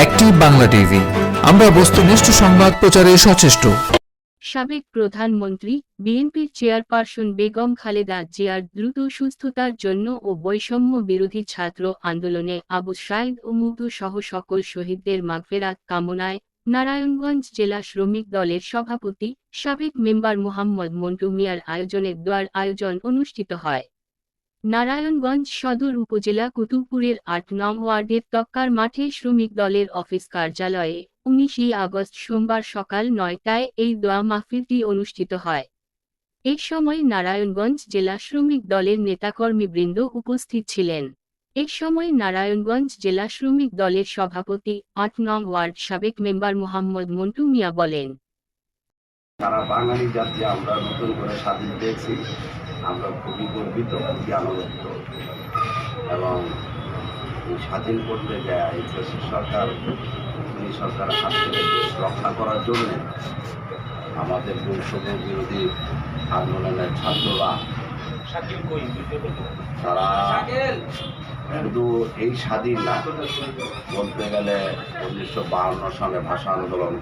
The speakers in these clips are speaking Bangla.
Active Bangla TV. আমরা বস্তুনিষ্ঠ সংবাদ প্রচারে সচেষ্ট। সাবেক প্রধানমন্ত্রী, বিএনপির চেয়ারপারসন বেগম খালেদা জিয়ার দ্রুত সুস্থতার জন্য ও বৈষম্য বিরোধী ছাত্র আন্দোলনে আবু সাইদ ও মুগ্ধ সহ সকল শহীদদের মাগফেরাত কামনায় নারায়ণগঞ্জ জেলা শ্রমিক দলের সভাপতি সাবেক মেম্বার মোহাম্মদ মন্টু মিয়ার আয়োজনে দোয়ার আয়োজন অনুষ্ঠিত হয়। নারায়ণগঞ্জ সদর উপজেলা কুতুবপুরের আট নং ওয়ার্ডের তক্কার মাঠে শ্রমিক দলের অফিস কার্যালয়ে উনিশে আগস্ট সোমবার সকাল নয়টায় এই দোয়া মাহফিলটি অনুষ্ঠিত হয়। এ সময় নারায়ণগঞ্জ জেলা শ্রমিক দলের নেতাকর্মীবৃন্দ উপস্থিত ছিলেন। এ সময় নারায়ণগঞ্জ জেলা শ্রমিক দলের সভাপতি, আট নং ওয়ার্ড সাবেক মেম্বার মোহাম্মদ মন্টু মিয়া বলেন। তারা বাঙালি জাতি আমরা নতুন করে স্বাধীন পেয়েছি। আমরা খুবই গর্বিত খুবই আনন্দিত। এবং স্বাধীন করতে যায় এই দেশের সরকার এই সরকার হাত থেকে দেশ রক্ষা করার জন্যে আমাদের বৈষম্য বিরোধী আন্দোলনের ছাত্ররা তারা শুধু এই স্বাধীন না। বলতে গেলে উনিশশো বাহান্ন সালে ভাষা আন্দোলন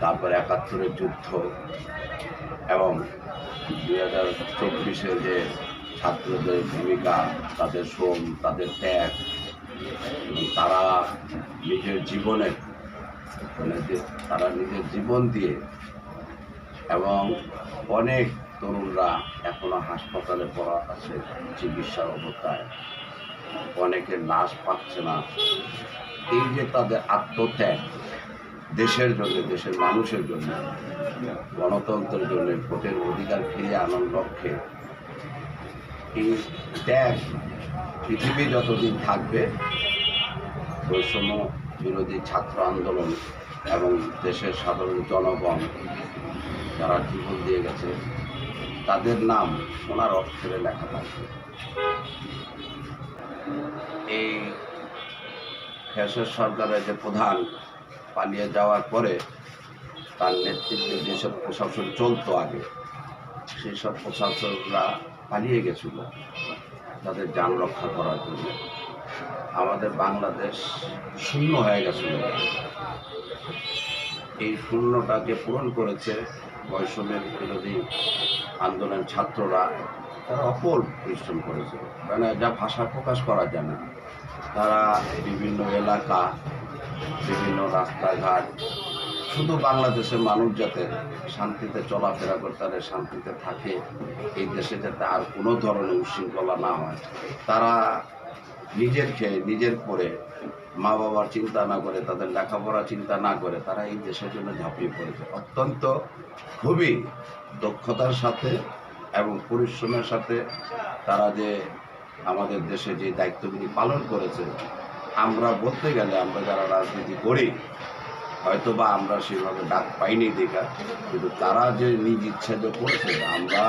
তারপর একাত্তরের যুদ্ধ এবং দুই হাজার চব্বিশে যে ছাত্রদের ভূমিকা, তাদের শ্রম, তাদের ত্যাগ তারা নিজের জীবনে মানে তারা নিজের জীবন দিয়ে এবং অনেক তরুণরা এখনও হাসপাতালে পড়া আছে চিকিৎসার অবস্থায়। অনেকের লাশ পাচ্ছে না। এই যে তাদের আত্মত্যাগ দেশের জন্য, দেশের মানুষের জন্য, গণতন্ত্রের জন্য ভোটের অধিকার ফিরিয়ে আনার লক্ষ্যে। এই ত্যাগ পৃথিবী যতদিন থাকবে, বৈষম্য বিরোধী ছাত্র আন্দোলন এবং দেশের সাধারণ জনগণ যারা জীবন দিয়ে গেছে, তাদের নাম ওনার অক্ষরে লেখা থাকবে। এই ফ্যাসের সরকারের যে প্রধান পালিয়ে যাওয়ার পরে তার নেতৃত্বে যেসব প্রশাসন চলতো আগে সেই সব প্রশাসকরা পালিয়ে গেছিল তাদের যান রক্ষা করার জন্য। আমাদের বাংলাদেশ শূন্য হয়ে গেছিল। এই শূন্যটাকে পূরণ করেছে বৈষম্যের বিরোধী আন্দোলন ছাত্ররা। তারা অপর পরিশ্রম করেছে। মানে যা ভাষা প্রকাশ করা যায় না। তারা বিভিন্ন এলাকা বিভিন্ন রাস্তাঘাট। শুধু বাংলাদেশের মানুষ যাতে শান্তিতে চলাফেরা করতে পারে, শান্তিতে থাকে, এই দেশে যাতে আর কোনো ধরনের উশৃঙ্খলা না হয়, তারা নিজের খেয়ে, নিজের পরে মা বাবার চিন্তা না করে, তাদের লেখাপড়া চিন্তা না করে, তারা এই দেশের জন্য ঝাঁপিয়ে পড়েছে। অত্যন্ত খুবই দক্ষতার সাথে এবং পরিশ্রমের সাথে তারা যে আমাদের দেশে যে দায়িত্বগুলি পালন করেছে আমরা বলতে গেলে আমরা যারা রাজনীতি করি হয়তো বা আমরা সেভাবে ডাক পাইনি দেখা, কিন্তু তারা যে নিজ ইচ্ছা যে করছে, আমরা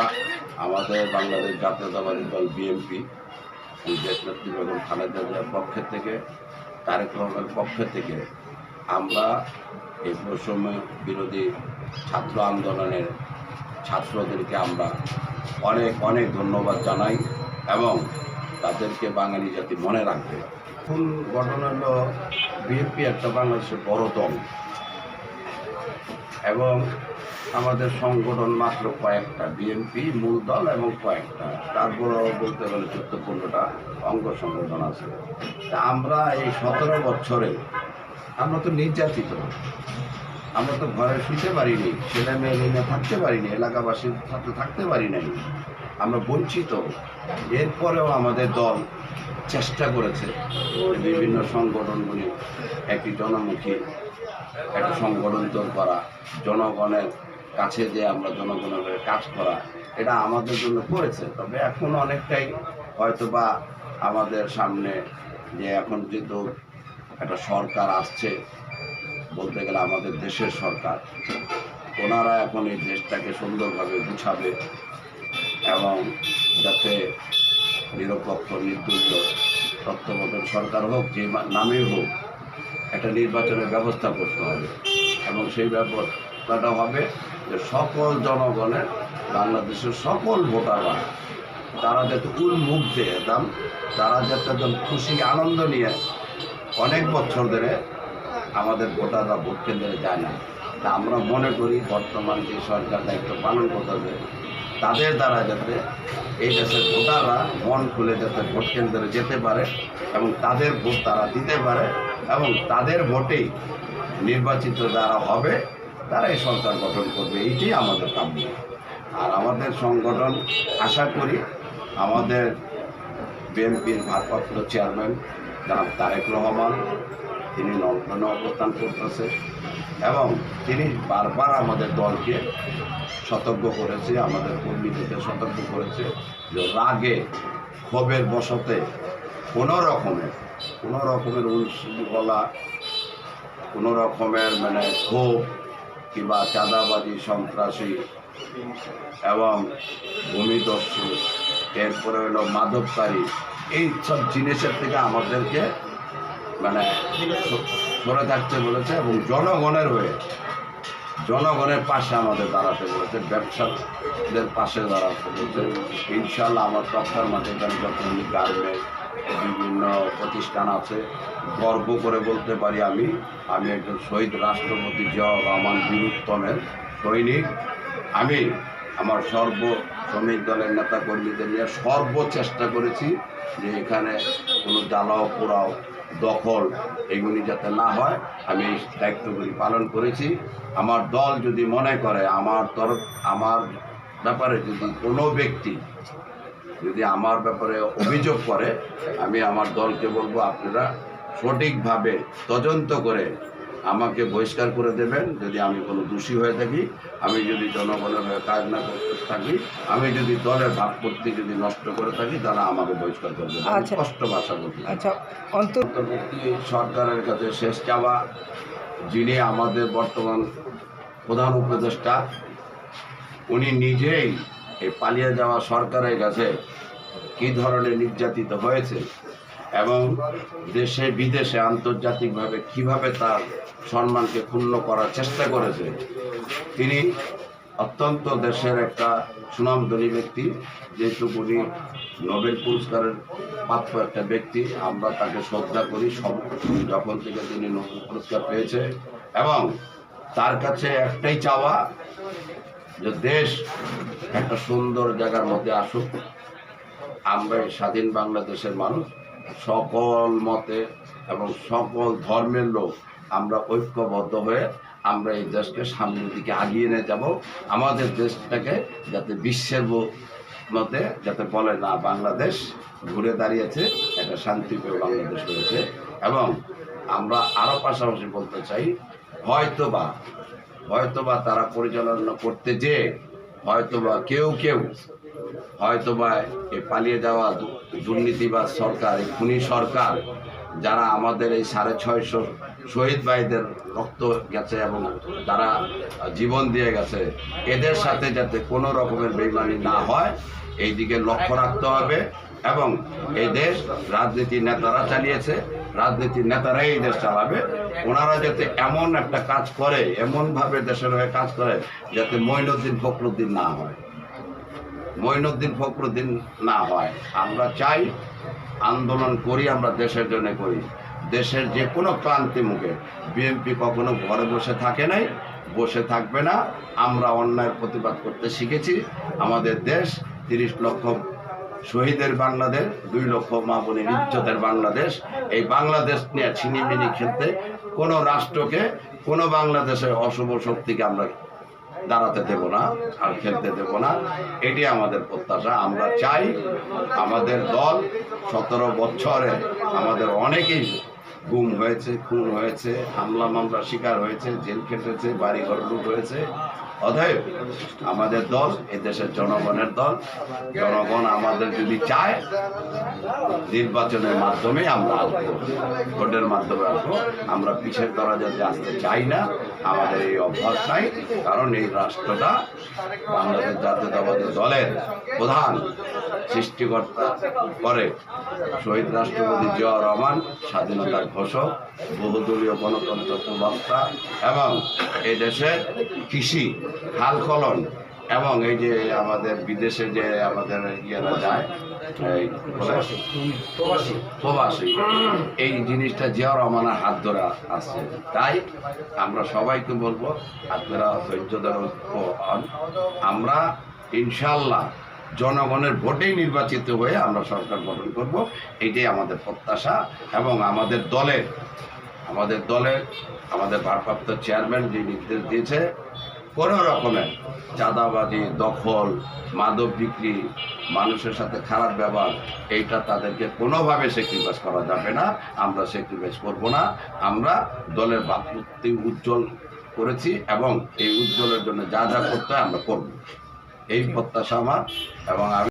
আমাদের বাংলাদেশ জাতীয়তাবাদী দল বিএনপি দেশনেত্রী বেগম খালেদা জিয়ার পক্ষের থেকে, তারেক রহমানের পক্ষ থেকে, আমরা এই বৈষম্য বিরোধী ছাত্র আন্দোলনের ছাত্রদেরকে আমরা অনেক অনেক ধন্যবাদ জানাই এবং তাদেরকে বাঙালি জাতি মনে রাখবে। এখন ঘটনা হলো বিএনপি একটা বাংলাদেশের বড় দল। এবং আমাদের সংগঠন মাত্র কয়েকটা বিএনপি মূল দল এবং কয়েকটা। তারপরেও বলতে গেলে চোদ্দ পনেরোটা অঙ্গ সংগঠন আছে। তা আমরা এই সতেরো বছরে, আমরা তো নির্যাতিত। আমরা তো ঘরে শুতে পারিনি, ছেলে মেয়ে নিয়ে থাকতে পারিনি এলাকাবাসীর সাথে থাকতে পারি নাই। আমরা বঞ্চিত। এরপরেও আমাদের দল চেষ্টা করেছে বিভিন্ন সংগঠনগুলি একটি জনমুখী, একটা সংগঠন তৈরি করা, জনগণের কাছে যে আমরা জনগণের হয়ে কাজ করা, এটা আমাদের জন্য করেছে। তবে এখন অনেকটাই হয়তো বা আমাদের সামনে যে এখন যেহেতু একটা সরকার আসছে, বলতে গেলে আমাদের দেশের সরকার, ওনারা এখন এই দেশটাকে সুন্দরভাবে গুছাবে। এবং যাতে নিরপেক্ষ, নির্দলীয় তত্ত্বাবধান সরকার হোক, যে মা- নামেই হোক, একটা নির্বাচনের ব্যবস্থা করতে হবে। এবং সেই ব্যবস্থাটা হবে যে সকল জনগণের, বাংলাদেশের সকল ভোটাররা, তারা যাতে উন্মুখ দিয়ে একদম তারা যাতে একদম খুশি, আনন্দ নিয়ে অনেক বছর ধরে আমাদের ভোটাররা ভোট কেন্দ্রে যায় না। তা আমরা মনে করি, বর্তমান যে সরকার দায়িত্ব পালন করতেছে তাদের দ্বারা যাতে এই দেশের ভোটাররা মন খুলে যাতে ভোট কেন্দ্রে যেতে পারে এবং তাদের ভোট তারা দিতে পারে এবং তাদের ভোটেই নির্বাচিত যারা হবে, তারা এই সরকার গঠন করবে। এইটাই আমাদের কাম্য। আর আমাদের সংগঠন, আশা করি আমাদের বিএনপির ভারপ্রাপ্ত চেয়ারম্যান জনাব তারেক রহমান, তিনি লন্ডনে অবস্থান করতেছে। তিনি বারবার আমাদের দলকে সতর্ক করেছে, আমাদের কর্মীদেরকে সতর্ক করেছে যে রাগে, ক্ষোভের বসতে কোনো রকমের কোনো রকমের উৎসুকলা কোনো রকমের মানে ক্ষোভ কিংবা চাঁদাবাজি, সন্ত্রাসী এবং ভূমিদস্যু, এরপরে হলো মাদককারী, এই সব জিনিসের থেকে আমাদেরকে মানে সরে থাকতে বলেছে এবং জনগণের হয়ে, জনগণের পাশে আমাদের দাঁড়াতে বলেছে, ব্যবসাদের পাশে দাঁড়াতে বলেছে। ইনশাল্লাহ আমার তথ্যের মাঝে এখানে যত গার্মেন্ট বিভিন্ন প্রতিষ্ঠান আছে, গর্ব করে বলতে পারি আমি আমি একজন শহীদ রাষ্ট্রপতি জিয়াউর রহমান বীরুত্তমের সৈনিক। আমি আমার সর্ব শ্রমিক দলের নেতা কর্মীদের নিয়ে সর্ব চেষ্টা করেছি যে এখানে কোনো জ্বালাও পোড়াও দখল এগুলি যাতে না হয়, আমি এই দায়িত্বগুলি পালন করেছি। আমার দল যদি মনে করে, আমার তরফ, আমার ব্যাপারে যদি কোনো ব্যক্তি যদি আমার ব্যাপারে অভিযোগ করে, আমি আমার দলকে বলব, আপনারা সঠিকভাবে তদন্ত করে আমাকে বহিষ্কার করে দেবেন যদি আমি কোনো দোষী হয়ে থাকি আমি যদি জনগণের হয়ে কাজ না করতে থাকি আমি যদি দলের ভাবমূর্তি যদি নষ্ট করে থাকি তারা আমাকে বহিষ্কার করে দেবে আমি আচ্ছা। স্পষ্ট ভাষা বলছি আচ্ছা অন্তর্বর্তী সরকারের কাছে শেষ চাওয়া যিনি আমাদের বর্তমান প্রধান উপদেষ্টা উনি নিজেই এই পালিয়ে যাওয়া সরকারের কাছে কী ধরনের নির্যাতিত হয়েছে এবং দেশে বিদেশে আন্তর্জাতিকভাবে কীভাবে তার সম্মানকে ক্ষুণ্ণ করার চেষ্টা করেছে। তিনি অত্যন্ত দেশের একটা সুনামধনী ব্যক্তি। যেহেতু উনি নোবেল পুরস্কারের প্রাপ্য একটা ব্যক্তি, আমরা তাকে শ্রদ্ধা করি। সব যখন থেকে তিনি নোবেল পুরস্কার পেয়েছে এবং তার কাছে একটাই চাওয়া যে দেশ একটা সুন্দর জায়গার মধ্যে আসুক। আমরা স্বাধীন বাংলাদেশের মানুষ, সকল মতে এবং সকল ধর্মের লোক আমরা ঐক্যবদ্ধ হয়ে আমরা এই দেশকে সামনের দিকে আগিয়ে নিয়ে যাব। আমাদের দেশটাকে যাতে বিশ্বের মতে যাতে বলে না, বাংলাদেশ ঘুরে দাঁড়িয়েছে, একটা শান্তিপ্রিয় বাংলাদেশ হয়েছে। এবং আমরা আরও পাশাপাশি বলতে চাই, হয়তোবা হয়তোবা তারা পরিচালনা করতে যে, হয়তোবা কেউ কেউ হয়তোবা এই পালিয়ে যাওয়া দু- দুর্নীতিবাজ সরকার, এই খুনি সরকার, যারা আমাদের এই সাড়ে ছয়শো শহীদ ভাইদের রক্ত গেছে এবং তারা জীবন দিয়ে গেছে। এদের সাথে যাতে কোনো রকমের বেইমানি না হয়, এই দিকে লক্ষ্য রাখতে হবে এবং এই দেশ রাজনীতির নেতারা চালিয়েছে, রাজনীতির নেতারাই এই দেশ চালাবে। ওনারা যাতে এমন একটা কাজ করে, এমনভাবে দেশের হয়ে কাজ করে, যাতে মঈনুদ্দিন ফখরুদ্দিন না হয়। মঈনুদ্দিন ফখরুদ্দিন না হয়। আমরা চাই আন্দোলন করি, আমরা দেশের জন্য করি। দেশের যে কোনো ক্লান্তি মুখে বিএনপি কখনো ঘরে বসে থাকে নাই, বসে থাকবে না। আমরা অন্যায়ের প্রতিবাদ করতে শিখেছি। আমাদের দেশ তিরিশ লক্ষ শহীদের বাংলাদেশ, দুই লক্ষ মা বোনের ইজ্জতের বাংলাদেশ। এই বাংলাদেশ নিয়ে ছিনিমিনি খেলতে কোনো রাষ্ট্রকে, কোনো বাংলাদেশের অশুভ শক্তিকে আমরা দাঁড়াতে দেব না, আর খেলতে দেব না। এটি আমাদের প্রত্যাশা। আমরা চাই আমাদের দল সতেরো বছরে আমাদের অনেকেই গুম হয়েছে, খুন হয়েছে, হামলা মামলা শিকার হয়েছে, জেল খেটেছে, বাড়িঘর লুট হয়েছে। অতএব আমাদের দল এ দেশের জনগণের দল, জনগণ আমাদের যদি চায়, নির্বাচনের মাধ্যমে আমরা আসব। ভোটের মাধ্যমে আসব। আমরা পিছের দরজাতে আসতে চাই না, আমাদের এই অভ্যাস নাই, কারণ এই রাষ্ট্রটা বাংলাদেশ জাতীয়তাবাদী দলের প্রধান। সৃষ্টিকর্তা করে শহীদ রাষ্ট্রপতি জিয়াউর রহমান স্বাধীনতার ঘোষক বহুদলীয় গণতন্ত্র প্রবক্তা এবং এই দেশের কৃষি হাল খলন এবং এই যে আমাদের বিদেশে যে আমাদের ইয়েরা যায় এই প্রবাসী এই জিনিসটা জিয়াউর রহমানের হাত ধরে আছে। তাই আমরা সবাইকে বলব আপনারা ধৈর্য ধরে ঐক্য হন। আমরা ইনশাল্লাহ জনগণের ভোটেই নির্বাচিত হয়ে আমরা সরকার গঠন করব। এটাই আমাদের প্রত্যাশা এবং আমাদের দলের আমাদের দলের, আমাদের ভারপ্রাপ্ত চেয়ারম্যান যে নির্দেশ দিয়েছে, কোনো রকমের চাঁদাবাজি, দখল, মাদক বিক্রি, মানুষের সাথে খারাপ ব্যবহার, এইটা তাদেরকে কোনোভাবে স্যাক্রিফাইস করা যাবে না। আমরা স্যাক্রিফাইস করব না। আমরা দলের ভাবমূর্তি উজ্জ্বল করেছি এবং এই উজ্জ্বলের জন্য যা যা করতে আমরা করব। এই প্রত্যাশা আমার এবং আমি